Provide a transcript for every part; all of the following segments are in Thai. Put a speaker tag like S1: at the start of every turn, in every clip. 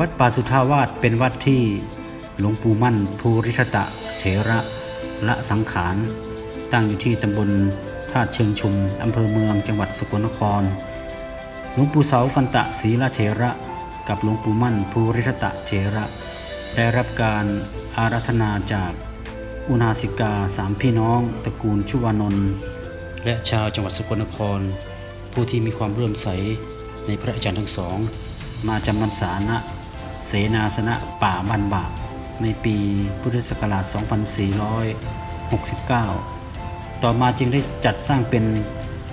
S1: วัดป่าสุทาวาสเป็นวัดที่หลวงปู่มั่นภูริชตะเถระละสังขาร ตั้งอยู่ที่ตำบลธาตุเชิงชุมอำเภอเมืองจังหวัดสกลนคร หลวงปู่เสากันตะศรีละเถระ กับหลวงปู่มั่นภูริชตะเถระ ได้รับการอาราธนาจากอุณาสิกาสามพี่น้อง ตระกูลชุวานนท์และชาวจังหวัดสกลนคร ผู้ที่มีความเลื่อมใสในพระอาจารย์ทั้งสอง มาจำพรรษาณ เสนาสนะป่าบันบากในปีพุทธศักราช 2469 ต่อมาจึงได้จัดสร้างเป็น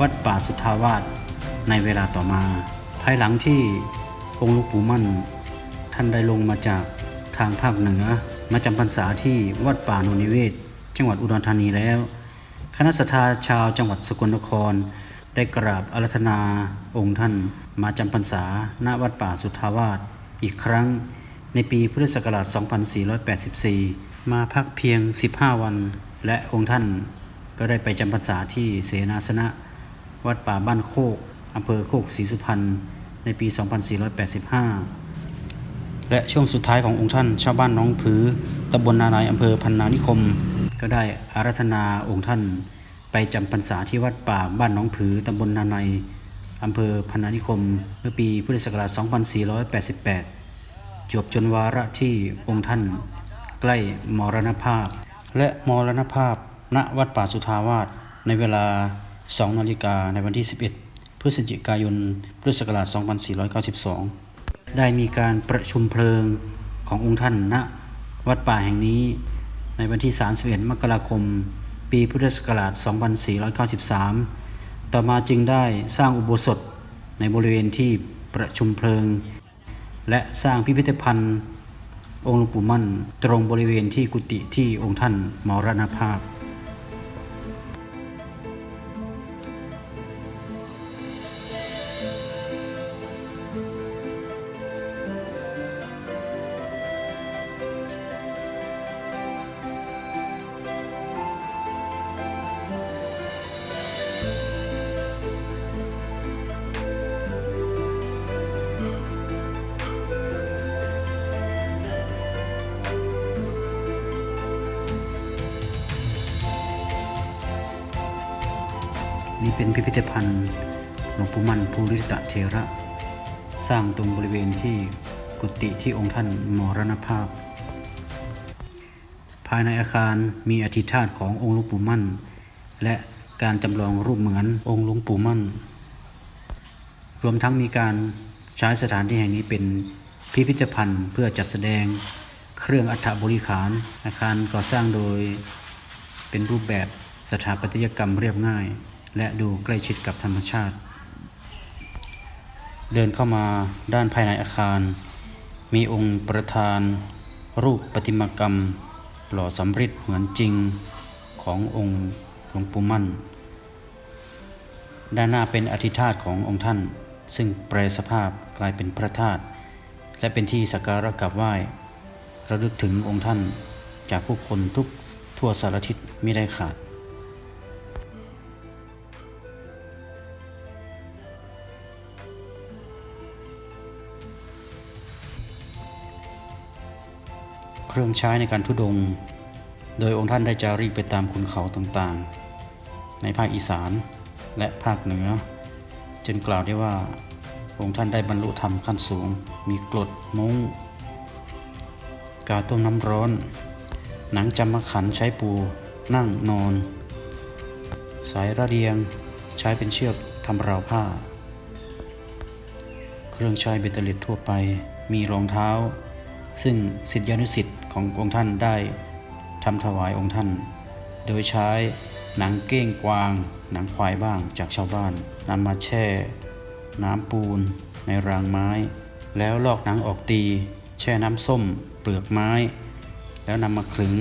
S1: วัดป่าสุทธาวาสในเวลาต่อมา ภายหลังที่องค์หลวงปู่มั่น ท่านได้ลงมาจากทางภาคเหนือ มาจำพรรษาที่วัดป่าโนนิเวศ จังหวัดอุดรธานีแล้ว คณะสัตยาชาวจังหวัดสกลนคร ได้กราบอารัธนาองค์ท่านมาจำพรรษาณวัดป่าสุทธาวาส อีกครั้งในปีพุทธศักราช 2484 มาพักเพียง 15 วัน และองค์ท่านก็ได้ไปจำพรรษาที่เสนาสนะ วัดป่าบ้านโคกอำเภอโคกศรีสุพรรณในปี 2485 และช่วงสุดท้ายขององค์ท่านชาวบ้านน้องผือตำบลนานายอำเภอพันนานิคม ก็ได้อารัธนาองค์ท่าน ไปจำพรรษาที่วัดป่าบ้านน้องผือตำบลนาในาย อำเภอพนนานิคม เมื่อปีพุทธศักราช 2488 จวบจนวาระที่องค์ท่านใกล้มรณภาพ และมรณภาพณวัดป่าสุทาวาสในเวลา 2 นาฬิกาในวันที่ 11 พฤศจิกายน พุทธศักราช 2492 ได้มีการประชุมเพลิงขององค์ท่านณวัดป่าแห่งนี้ในวันที่ 31 มกราคม ปีพุทธศักราช 2493 ต่อมาจึงได้สร้างอุโบสถในบริเวณที่ประชุมเพลิง และสร้างพิพิธภัณฑ์องค์หลวงปู่มั่น ตรงบริเวณที่กุฏิที่องค์ท่านมรณภาพ นี่เป็นพิพิธภัณฑ์หลวงปู่มั่นภูริตะเทระ สร้างตรงบริเวณที่กุฏิที่องค์ท่านมรณภาพ ภายในอาคารมีอธิธาตขององค์หลวงปู่มั่น และการจำลองรูปเหมือนองค์หลวงปู่มั่น รวมทั้งมีการใช้สถานที่แห่งนี้เป็นพิพิธภัณฑ์เพื่อจัดแสดงเครื่องอัฐบริขาร อาคารก่อสร้างโดยเป็นรูปแบบสถาปัตยกรรมเรียบง่าย และดูใกล้ชิดกับธรรมชาติ เดินเข้ามาด้านภายในอาคาร มีองค์ประธาน รูปประติมากรรม หล่อสำริดเหมือนจริงขององค์หลวงปู่มั่น ด้านหน้าเป็นอธิธาตขององค์ท่าน ซึ่งแปลสภาพกลายเป็นพระธาตุและเป็นที่สักการะกราบไหว้ระลึกถึงองค์ท่านจากผู้คนทุกทั่วสารทิศไม่ได้ขาด รื่องใช้ในการทุดง โดยองค์ท่านได้จาริกไปตามขุนเขาต่างๆ ในภาคอีสานและภาคเหนือจึงกล่าวได้ว่า องค์ท่านได้บรรลุธรรมขั้นสูง มีกรดมุ้งกาต้มน้ำร้อน หนังจำมะขันใช้ปู นั่งนอน สายระเดียงใช้เป็นเชือกทำราวผ้า เครื่องใช้เบตเตอร์เล็ตทั่วไปมีรองเท้า ซึ่งสิทธิานุสิทธิ์ ขององค์ท่านได้ทำถวายองค์ท่าน โดยใช้หนังเก้งกวาง หนังควายบ้างจากชาวบ้านนำมาแช่ น้ำปูน ในรางไม้ แล้วลอกหนังออกตี แช่น้ำส้ม เปลือกไม้ แล้วนำมาขึง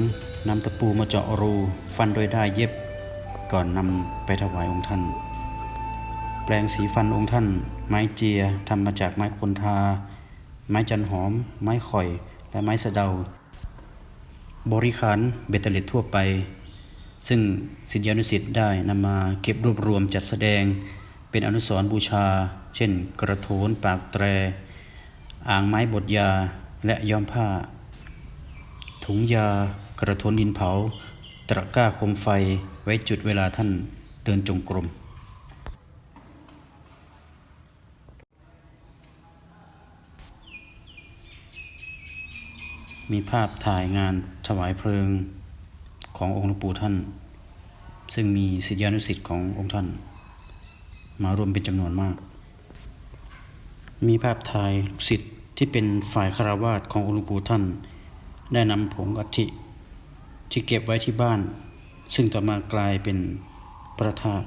S1: นำตะปูมาเจาะรู ฟันโด้วยด้เย็บ ก่อนนำไปถวายองค์ท่าน แปลงสีฟันองค์ท่าน ไม้เจียทำมาจากไม้คนทา ไม้จันหอม ไม้ข่อย และไม้สะเดา บริขารเบตเตเลตทั่วไป ซึ่งสิทธิานุสิทธิ์ได้นำมาเก็บรวบรวมจัดแสดงเป็นอนุสร์บูชา เช่น กระโถนปากแตร อ่างไม้บดยาและย้อมผ้า ถุงยากระทนดินเผา ตะกร้าคมไฟไว้จุดเวลาท่านเดินจงกรม มีภาพถ่ายงานถวายเพลิงขององค์หลวงปู่ท่าน ซึ่งมีศิษยานุศิษย์ขององค์ท่าน มารวมเป็นจำนวนมาก มีภาพถ่ายลูกศิษย์ที่เป็นฝ่ายคารวาสขององค์หลวงปู่ท่าน ได้นำผงอัฐิที่เก็บไว้ที่บ้าน ซึ่งต่อมากลายเป็นพระธาตุ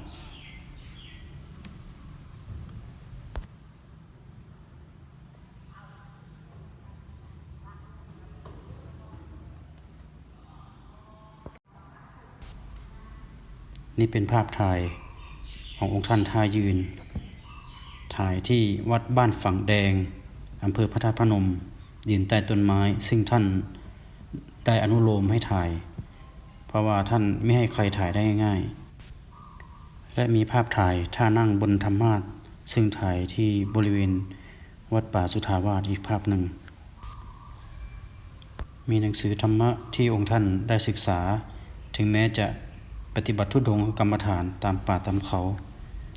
S1: นี่เป็นภาพถ่ายขององค์ท่านท่ายืน ถ่ายที่วัดบ้านฝั่งแดงอำเภอพระธาตุพนม ยืนใต้ต้นไม้ ซึ่งท่านได้อนุโลมให้ถ่าย เพราะว่าท่านไม่ให้ใครถ่ายได้ง่ายๆ และมีภาพถ่ายท่านั่งบนธรรมาสซึ่งถ่ายที่บริเวณวัดป่าสุทาวาสอีกภาพหนึ่ง มีหนังสือธรรมะที่องค์ท่านได้ศึกษา ถึงแม้จะ ปฏิบัติทุดงกรรมฐานตามป่าตามเขา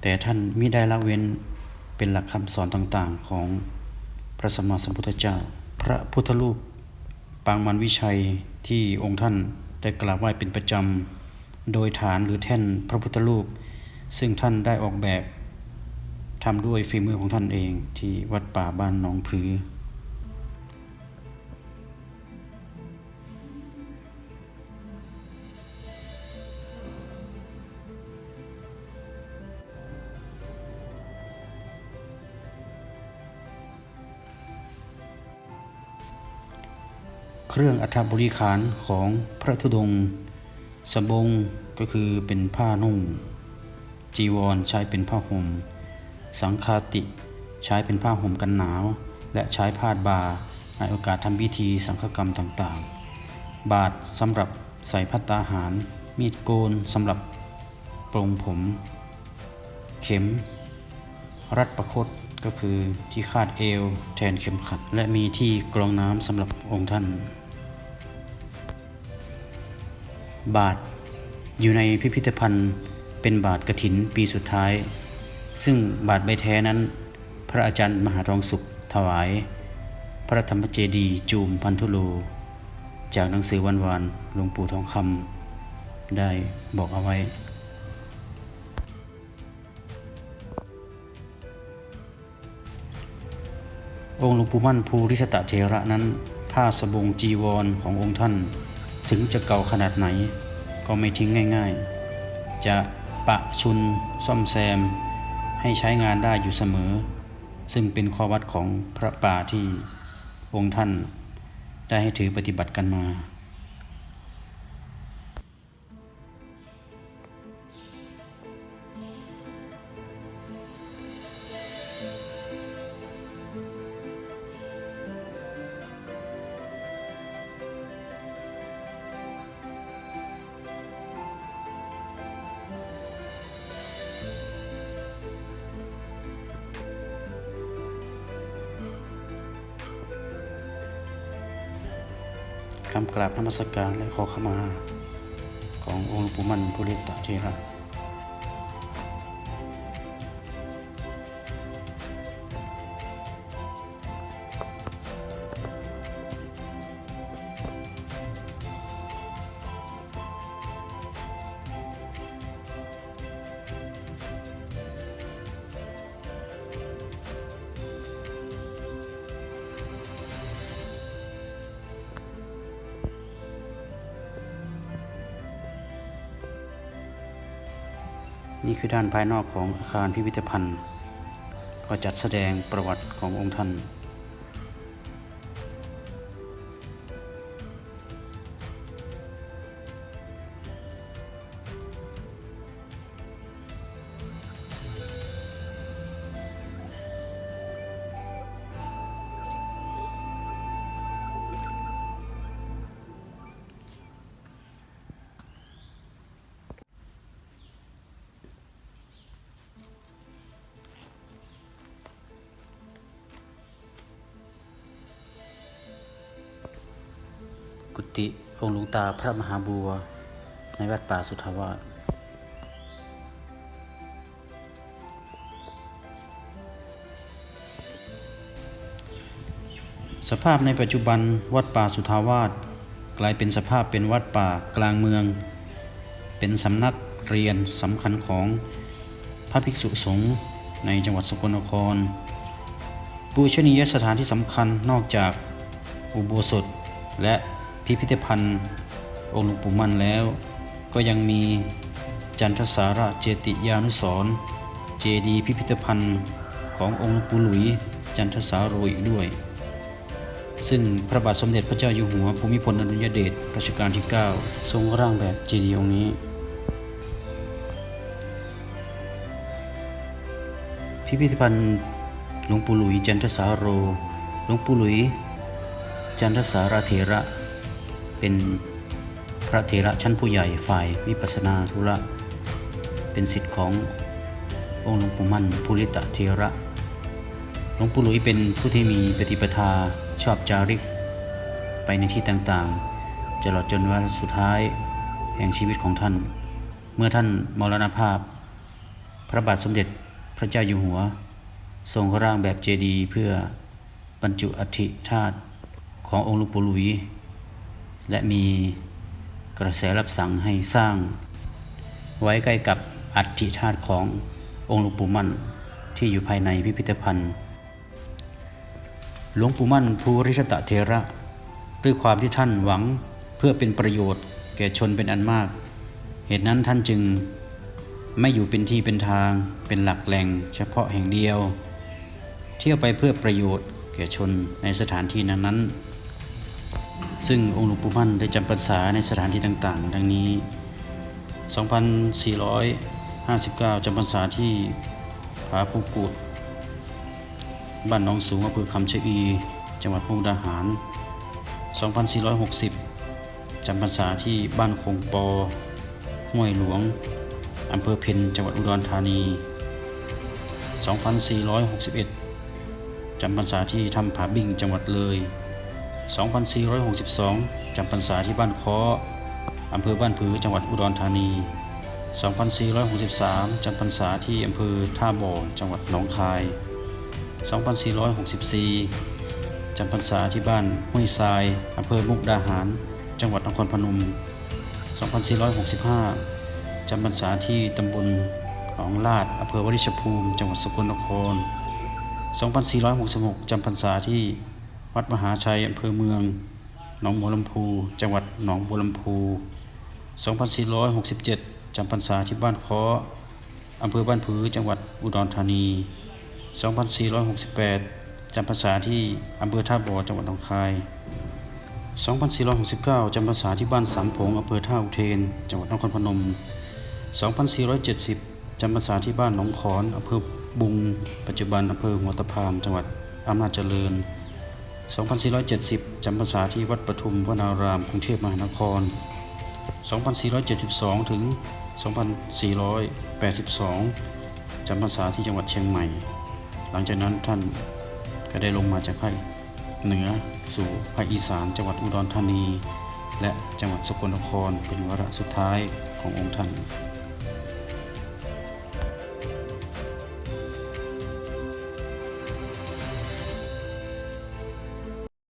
S1: แต่ท่านมิได้ละเว้นเป็นหลักคำสอนต่างๆ ของพระสัมมาสัมพุทธเจ้า พระพุทธรูปปางมันวิชัยที่องค์ท่านได้กราบไหว้เป็นประจำ โดยฐานหรือแท่นพระพุทธรูป ซึ่งท่านได้ออกแบบทำด้วยฝีมือของท่านเองที่วัดป่าบ้านหนองผือ เครื่องอัฐบริขารของพระธุดงค์สบงก็คือเป็นผ้านุ่ง จีวรใช้เป็นผ้าห่ม สังฆาติใช้เป็นผ้าห่มกันหนาว และใช้พาบาในโอกาสทำพิธีสังฆกรรมต่างๆ บาทสำหรับใส่พัตตาหาร มีดโกนสำหรับปรงผม เข็ม รัดประคตก็คือที่คาดเอวแทนเข็มขัด และมีที่กรองน้ำสำหรับองค์ท่าน บาทอยู่ในพิพิธภัณฑ์เป็นบาทกระถินปีสุดท้าย ซึ่งบาทใบแท้นั้น พระอาจารย์มหาทองสุขถวาย พระธรรมเจดีย์จูมพันธุโล จากหนังสือวันวานหลวงปู่ทองคำได้บอกเอาไว้องค์หลวงปู่มั่นภูริสตะเทระนั้น ผ้าสบงจีวรขององค์ท่าน ถึงจะเก่าขนาดไหน ก็ไม่ทิ้งง่ายๆ จะปะชุนซ่อมแซม ให้ใช้งานได้อยู่เสมอ ซึ่งเป็นข้อวัดของพระป่าที่องค์ท่านได้ให้ถือปฏิบัติกันมา คำกราบนมัสกการและขอขมา ขององค์หลวงปู่มันภูริตะเทระ นี่คือด้านภายนอกของอาคารพิพิธภัณฑ์ ก็จัดแสดงประวัติขององค์ท่าน กุฏิองค์หลวงตาพระมหาบัว ในวัดป่าสุทธาวาสสภาพในปัจจุบันวัดป่าสุทาวาสกลายเป็นสภาพเป็นวัดป่ากลางเมือง เป็นสำนักเรียนสำคัญของพระภิกษุสงฆ์ในจังหวัดสกลนคร ปูชนียสถานที่สำคัญนอกจากอุโบสถและ พิพิธภัณฑ์องค์หลวงปู่มั่นแล้ว ก็ยังมีจันทสาระเจติยานุสร์เจดีพิพิธภัณฑ์ขององค์หลวงปู่หลุยจันทสาโรอีกด้วย ซึ่งพระบาทสมเด็จพระเจ้าอยู่หัวภูมิพลอดุลยเดชรัชกาลที่ 9 ทรงร่างแบบเจดีย์องค์นี้ พิพิธภัณฑ์หลวงปู่หลุยจันทสาโรหลวงปู่หลุยจันทสาราเถระ เป็นพระเถระชั้นผู้ใหญ่ฝ่ายวิปัสนาธุระ เป็นสิทธิ์ขององค์หลวงปู่มั่นภูริตะเถระ หลวงปู่หลุยเป็นผู้ที่มีปฏิปทาชอบจาริก ไปในที่ต่างๆตลอดจนวันสุดท้ายแห่งชีวิตของท่าน เมื่อท่านมรณภาพ พระบาทสมเด็จพระเจ้าอยู่หัว ทรงร่างแบบเจดีย์เพื่อบรรจุอัฐิธาตุขององค์หลวงปู่หลุย และมีกระแสรับสั่งให้สร้าง ไว้ใกล้กับอัฐิธาตุขององค์หลวงปู่มั่นที่อยู่ภายในพิพิธภัณฑ์ หลวงปู่มั่นภูริชตะเทระ ด้วยความที่ท่านหวังเพื่อเป็นประโยชน์แก่ชนเป็นอันมาก เหตุนั้นท่านจึงไม่อยู่เป็นที่เป็นทางเป็นหลักแหล่งเฉพาะแห่งเดียว เที่ยวไปเพื่อประโยชน์แก่ชนในสถานที่นั้นๆ ซึ่งองค์หลวงปู่มั่นได้จำพรรษาในสถานที่ต่างๆ ดังนี้ 2459 จำพรรษาที่ผาภูกุดบ้านหนองสูงอำเภอคำชะอี จังหวัดมุกดาหาร 2460 จำพรรษาที่บ้านคงปอ ห้วยหลวง อำเภอเพ็ญจังหวัดอุดรธานี 2461 จำพรรษาที่ถ้ำผาบิ่งจังหวัดเลย 2462 จำพรรษาที่บ้านค้ออำเภอบ้านผือจังหวัดอุดรธานี 2463 จำพรรษาที่อำเภอท่าบ่อ จังหวัดหนองคาย 2464 จำพรรษาที่บ้านห้วยทรายอำเภอมุกดาหาร จังหวัดนครพนม 2465 จำพรรษาที่ตำบลหนองลาดอำเภอวริชภูมิ จังหวัดสกลนคร 2466 จำพรรษาที่ วัดมหาชัยอำเภอเมือง หนองบัวลำพู จังหวัดหนองบัวลำพู 2467จำพรรษาที่บ้านค้ออำเภอบ้านผือ จังหวัดอุดรธานี 2468จำพรรษาที่อำเภอท่าบ่อ จังหวัดหนองคาย 2469จำพรรษาที่บ้านสามผงอำเภอท่าอุเทน จังหวัดนครพนม 2470จำพรรษาที่บ้านหนองขอนอำเภอบุง ปัจจุบันอำเภอหัวตะพาม จังหวัดอำนาจเจริญ 2470 จำพรรษาที่วัดปทุมวนาราม กรุงเทพมหานคร 2472 ถึง 2482 จำพรรษาที่จังหวัดเชียงใหม่ หลังจากนั้นท่านก็ได้ลงมาจากภาคเหนือสู่ภาคอีสาน จังหวัดอุดรธานี และจังหวัดสกลนครเป็นวาระสุดท้ายขององค์ท่าน